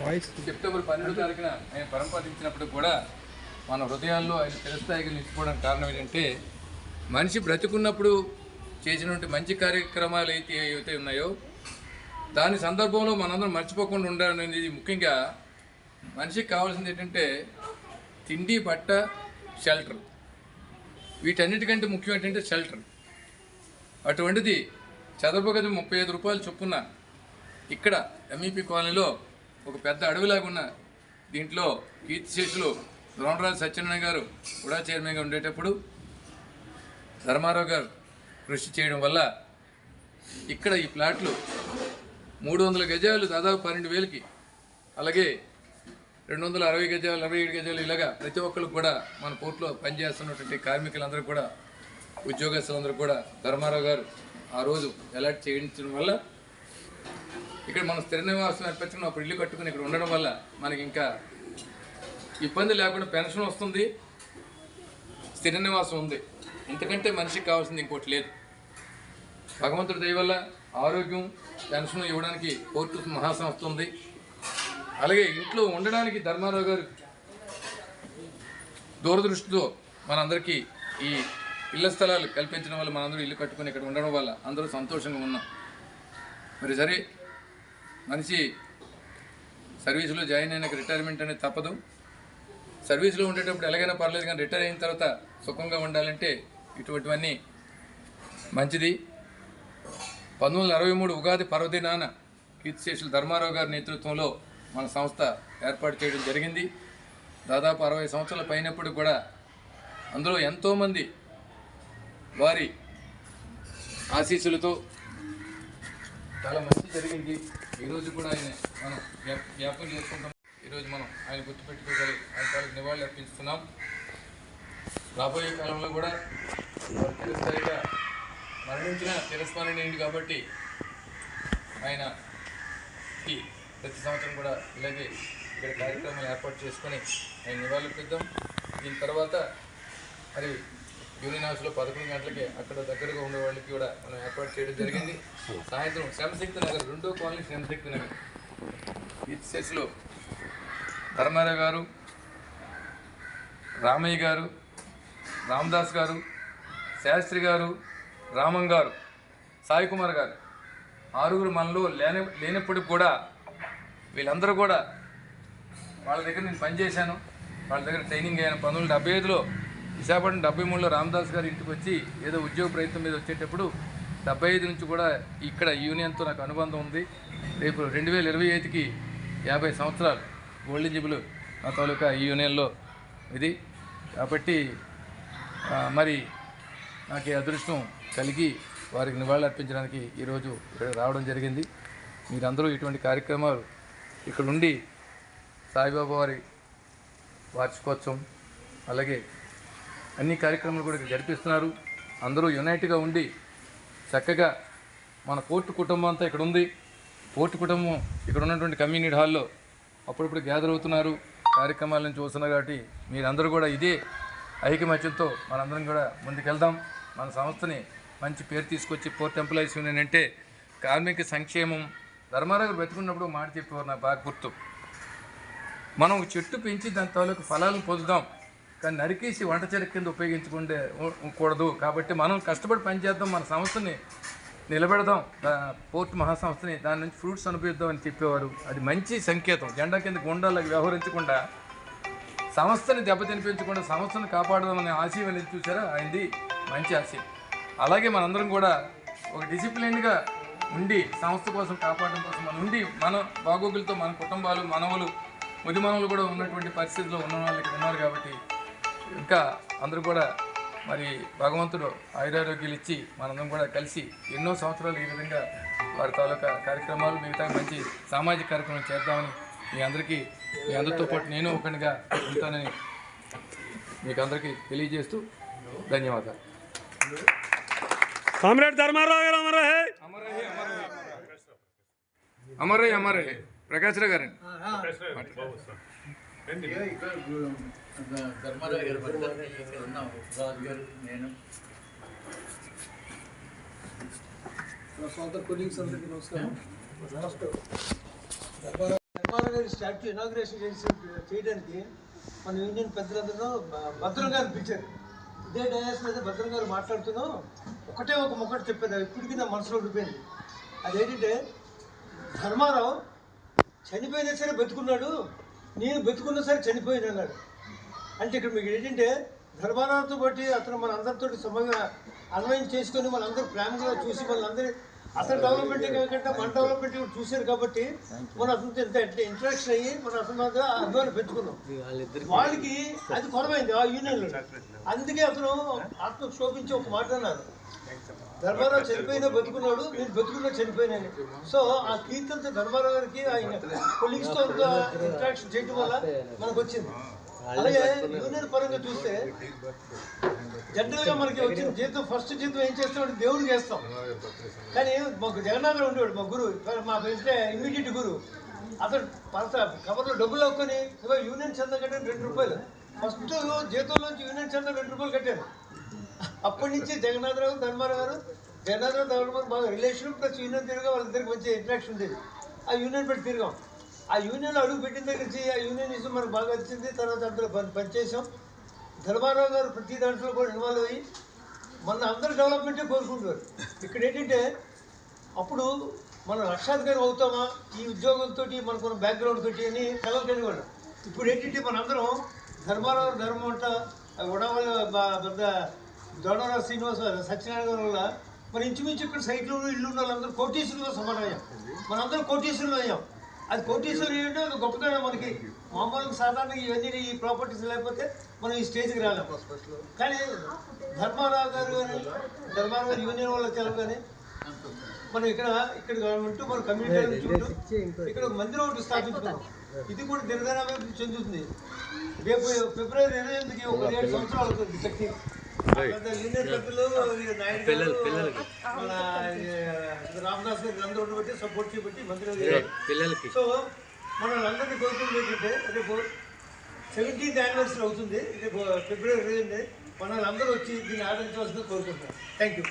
Voice. September పన్నెండో తారీఖున ఆయన పరంపరించినప్పుడు కూడా మన హృదయాల్లో ఆయన చిరస్థాయిగా నిలిచిపోవడానికి కారణం ఏంటంటే మనిషి బ్రతికున్నప్పుడు చేసినటువంటి మంచి కార్యక్రమాలు అయితే ఏవైతే ఉన్నాయో దాని సందర్భంలో మనందరం మర్చిపోకుండా ఉండాలనేది ముఖ్యంగా మనిషికి కావాల్సింది ఏంటంటే తిండి బట్ట షెల్టర్. వీటన్నిటికంటే ముఖ్యం ఏంటంటే షెల్టర్. అటువంటిది చదరపు గది ముప్పై ఐదు రూపాయలు చొప్పున ఇక్కడ ఎంఈపీ కాలనీలో ఒక పెద్ద అడవిలాగా ఉన్న దీంట్లో కీర్తిశేషులు ద్రోణరాజు సత్యనారాయణ గారు కూడా చైర్మన్గా ఉండేటప్పుడు ధర్మారావు గారు కృషి చేయడం వల్ల ఇక్కడ ఈ ప్లాట్లు మూడు వందల గజాలు దాదాపు పన్నెండు వేలకి. అలాగే రెండు వందల అరవై గజాలు అరవై ఏడు గజాలు ఇలాగా ప్రతి ఒక్కరికి కూడా మన పోర్టులో పనిచేస్తున్నటువంటి కార్మికులందరూ కూడా ఉద్యోగస్తులందరూ కూడా ధర్మారావు గారు ఆ రోజు అలాట్ చేయించడం వల్ల ఇక్కడ మనం స్థిర నివాసం ఏర్పరచుకుని అప్పుడు ఇల్లు కట్టుకుని ఇక్కడ ఉండడం వల్ల మనకి ఇంకా ఇబ్బంది లేకుండా పెన్షన్ వస్తుంది. స్థిర నివాసం ఉంది. ఎందుకంటే మనిషికి కావాల్సింది ఇంకోటి లేదు. భగవంతుడి దయ వల్ల ఆరోగ్యం పెన్షన్ ఇవ్వడానికి కోర్టు మహాసంస్థ ఉంది. అలాగే ఇంట్లో ఉండడానికి ధర్మారావు గారు దూరదృష్టితో మనందరికీ ఈ ఇళ్ళ స్థలాలు కల్పించడం వల్ల మనందరూ ఇల్లు కట్టుకొని ఇక్కడ ఉండడం వల్ల అందరూ సంతోషంగా ఉన్నాం. మరి సరే మనిషి సర్వీసులో జాయిన్ అయినాక రిటైర్మెంట్ అనేది తప్పదు. సర్వీస్లో ఉండేటప్పుడు ఎలాగైనా పర్లేదు కానీ రిటైర్ అయిన తర్వాత సుఖంగా ఉండాలంటే ఇటువంటివన్నీ మంచిది. పంతొమ్మిది వందల అరవై మూడు ఉగాది పర్వదినాన కీర్తిశేషులు ధర్మారావు గారి నేతృత్వంలో మన సంస్థ ఏర్పాటు చేయడం జరిగింది. దాదాపు అరవై సంవత్సరాల పైనప్పుడు కూడా అందులో ఎంతోమంది వారి ఆశీస్సులతో చాలా మంచి జరిగింది. ఈరోజు కూడా ఆయన మనం జ్ఞాపకం చేసుకుంటాం. ఈరోజు మనం ఆయన గుర్తుపెట్టుకోగలి ఆయన తాలూకు నివాళులు అర్పిస్తున్నాం రాబోయే కాలంలో కూడా వారు మరణించిన మరణించిన ఏంటి కాబట్టి ఆయన ప్రతి సంవత్సరం కూడా ఇలాగే ఇక్కడ కార్యక్రమాలు ఏర్పాటు చేసుకొని ఆయన నివాళులర్పిద్దాం. దీని తర్వాత మరి యూనియన్ హౌస్లో పదకొండు గంటలకి అక్కడ దగ్గరగా ఉండే వాళ్ళకి కూడా మనం ఏర్పాటు చేయడం జరిగింది. సాయంత్రం శ్రమశక్తి నగర్ రెండో కాలనీ శ్రమశక్తి నగర్. ఈ సెస్లో ధర్మారావు గారు రామయ్య గారు రామదాస్ గారు శాస్త్రి గారు రామం గారు సాయి కుమార్ గారు. ఆరుగురు మనలో లేని లేనప్పుడు కూడా వీళ్ళందరూ కూడా వాళ్ళ దగ్గర నేను పనిచేశాను. వాళ్ళ దగ్గర ట్రైనింగ్ అయ్యాను. పంతొమ్మిది డెబ్బై ఐదులో విశాఖపట్నం డెబ్బై మూడులో రామదాస్ గారి ఇంటికి వచ్చి ఏదో ఉద్యోగ ప్రయత్నం మీద వచ్చేటప్పుడు డెబ్బై ఐదు నుంచి కూడా ఇక్కడ యూనియన్తో నాకు అనుబంధం ఉంది. రేపు రెండు వేల ఇరవై ఐదుకి యాభై సంవత్సరాలు గోల్డెన్ జిబులు నా తాలూకా ఈ యూనియన్లో ఇది. కాబట్టి మరి నాకు అదృష్టం కలిగి వారికి నివాళులు అర్పించడానికి ఈరోజు రావడం జరిగింది. మీరందరూ ఇటువంటి కార్యక్రమాలు ఇక్కడ ఉండి సాయిబాబా వారి వార్షికోత్సవం అలాగే అన్ని కార్యక్రమాలు కూడా ఇక్కడ జరిపిస్తున్నారు. అందరూ యునైట్గా ఉండి చక్కగా మన కోర్టు కుటుంబం అంతా ఇక్కడ ఉంది. కోర్టు కుటుంబం ఇక్కడ ఉన్నటువంటి కమ్యూనిటీ హాల్లో అప్పుడప్పుడు గ్యాదర్ అవుతున్నారు. కార్యక్రమాలను వస్తున్నారు కాబట్టి మీరందరూ కూడా ఇదే ఐకమత్యంతో మనందరం కూడా ముందుకెళ్దాం. మన సంస్థని మంచి పేరు తీసుకొచ్చి పోర్ట్ ఎంప్లాయీస్ యూనియన్ అంటే కార్మిక సంక్షేమం. ధర్మారావు గారు బతుకున్నప్పుడు మాట చెప్పేవారు నాకు బాగా గుర్తు. మనం చెట్టు పెంచి దాని తాలూకు ఫలాలను పొందుదాం. కానీ నరికేసి వంట చెరుకు కింద ఉపయోగించుకుంటే కూడదు. కాబట్టి మనం కష్టపడి పనిచేద్దాం మన సంస్థని నిలబెడదాం. పోర్ట్ మహాసంస్థని దాని నుంచి ఫ్రూట్స్ అనుభవిద్దాం అని చెప్పేవారు. అది మంచి సంకేతం. జెండా కింద గుండాలకు వ్యవహరించకుండా సంస్థని దెబ్బతినిపించకుండా సంస్థను కాపాడదామనే ఆశయం అనేది చూసారా ఆయనది మంచి ఆశయం. అలాగే మనందరం కూడా ఒక డిసిప్లిన్గా ఉండి సంస్థ కోసం కాపాడడం కోసం మనం ఉండి మన బాగోగులతో మన కుటుంబాలు మనవలు ముదిమనవలు కూడా ఉన్నటువంటి పరిస్థితిలో ఉన్న వాళ్ళు ఇక్కడ ఉన్నారు కాబట్టి ఇంకా అందరూ కూడా మరి భగవంతుడు ఆయురారోగ్యాలు ఇచ్చి మనందరం కూడా కలిసి ఎన్నో సంవత్సరాలు ఈ విధంగా వారి తాలూకా కార్యక్రమాలు మిగతా మంచి సామాజిక కార్యక్రమం చేద్దామని మీ అందరికీ మీ అందరితో పాటు నేను ఒకటిగా ఉంటానని మీకు అందరికీ తెలియజేస్తూ ధన్యవాదాలు. కామ్రేడ్ ధర్మారావు గారు అమర హే అమరే అమరే ప్రకాశ్రావు గారండి. ధర్మారావు గారు భర్త. ఇక్కడ ఉన్నాం రాజు గారు నేను. సోదర కొలీగ్స్ అందరికీ నమస్కారం. ధర్మారావు గారి స్టాచ్యూ ఇనాగ్రేషన్ చేసి చేయడానికి మన యూనియన్ పెద్దలందరూ భ- భద్రం గారు పిలిచారు. ఇదే డయాస్ మీద భద్రం గారు మాట్లాడుతున్నాం ఒకటే ఒక ముక్కటి చెప్పారు. అది ఇప్పటికీ నా మనసులో ఉండిపోయింది. అదేంటంటే ధర్మారావు చనిపోయినా సరే బతుకున్నాడు. నేను బతుకున్నా సరే చనిపోయాను అన్నాడు. అంటే ఇక్కడ మీకు ఏంటంటే ధర్మారావుతో బట్టి అతను మన అందరితో సమయ అన్వయం చేసుకొని మనందరూ ప్రేమగా చూసి మనందరి అతని డెవలప్మెంట్ కాకుండా మన డెవలప్మెంట్ కూడా చూశారు కాబట్టి మనం అతనితో ఇంత ఇంట్రాక్షన్ అయ్యి మనం అతని మీద అభిమానం పెంచుకున్నాం. వాళ్ళకి అది కొరమైంది ఆ యూనియన్లో అందుకే అతను ఆత్మ శోభించి ఒక మాట అన్నారు ధర్మారావు చనిపోయినా బతుకున్నాడు నేను బతుకున్నా చనిపోయినాను. సో ఆ కీర్తనతో ధర్మారావు గారికి ఆయన కొలీగ్స్తో ఇంట్రాక్షన్ చేయడం వల్ల మనకు వచ్చింది అలాగే యూనియన్ పరంగా చూస్తే జనరల్గా మనకి వచ్చిన జీతం ఫస్ట్ జీతం ఏం చేస్తామంటే దేవుడికి వేస్తాం. కానీ మాకు జగన్నాథ్ ఉండేవాడు మా గురువు. మా ఫ్రెండ్స్ ఇమ్మీడియట్ గురువు. అతడు పరత కవర్లో డబ్బులు అవ్వుకొని యూనియన్ చందా కట్టాను రెండు రూపాయలు. ఫస్ట్ జీతంలోంచి యూనియన్ చందా రెండు రూపాయలు కట్టాను అప్పటి నుంచి జగన్నాథరావు ధర్మారావు గారు జగన్నాథరావు ధర్మారావు బాగా రిలేషన్ ప్లస్ యూనియన్ తిరగా వాళ్ళిద్దరికి మంచి ఇంట్రాక్షన్ ఉండేది. ఆ యూనియన్ పెట్టి తిరిగాం. ఆ యూనియన్ అడుగు పెట్టిన దగ్గర నుంచి ఆ యూనియన్ ఇష్టం మనకు బాగా వచ్చింది. తర్వాత అందులో పని పనిచేసాం ధర్మారావు గారు ప్రతి దాంట్లో కూడా ఇన్వాల్వ్ అయ్యి మన అందరూ డెవలప్మెంటే కోరుకుంటారు ఇక్కడ ఏంటంటే అప్పుడు మనం లక్షాధికారి అవుతామా? ఈ ఉద్యోగంతో మనకున్న బ్యాక్గ్రౌండ్ తోటి అని కలలు కనుగొన్నాం ఇప్పుడు ఏంటంటే మనందరం ధర్మారావు ధర్మం అంట ఉడవల పెద్ద దొడవరావు శ్రీనివాస సత్యనారాయణ వల్ల మన ఇంచుమించు ఇక్కడ సైట్లు ఇల్లు ఉన్న వాళ్ళందరూ కోటీశ్వరులతో సమానం అయ్యాం మనందరం కోటీశ్వరులు అయ్యాం. అది కోటీశ్వరులు ఏంటంటే అది గొప్పతనం మనకి. మామూలుగా సాధారణ ఇవన్నీ ఈ ప్రాపర్టీస్ లేకపోతే మనం ఈ స్టేజ్కి రాలేం. కానీ ధర్మారావు గారు కానీ ధర్మారావు గారు యూనియన్ వాళ్ళ తెలుగు కానీ మనం ఇక్కడ ఇక్కడ ఉంటూ మన కమ్యూనిటీ చుట్టూ ఇక్కడ ఒక మందిరం ఒకటి స్థాపించుకున్నాం. ఇది కూడా దినదినాభివృద్ధి చెందుతుంది. రేపు ఫిబ్రవరి ఇరవై ఎనిమిదికి ఒక ఏడు సంవత్సరాలు అవుతుంది రామదాస్ గారు అందరూ సపోర్ట్ పిల్లలకి. సో మన అందరినీ కోరుకునేది ఏంటంటే రేపు సెవెంటీన్త్ యానివర్సరీ అవుతుంది. రేపు ఫిబ్రవరి ఇరవై ఎనిమిది. మన అందరూ వచ్చి దీన్ని ఆదరించవలసింది కోరుకుంటున్నాం. Thank you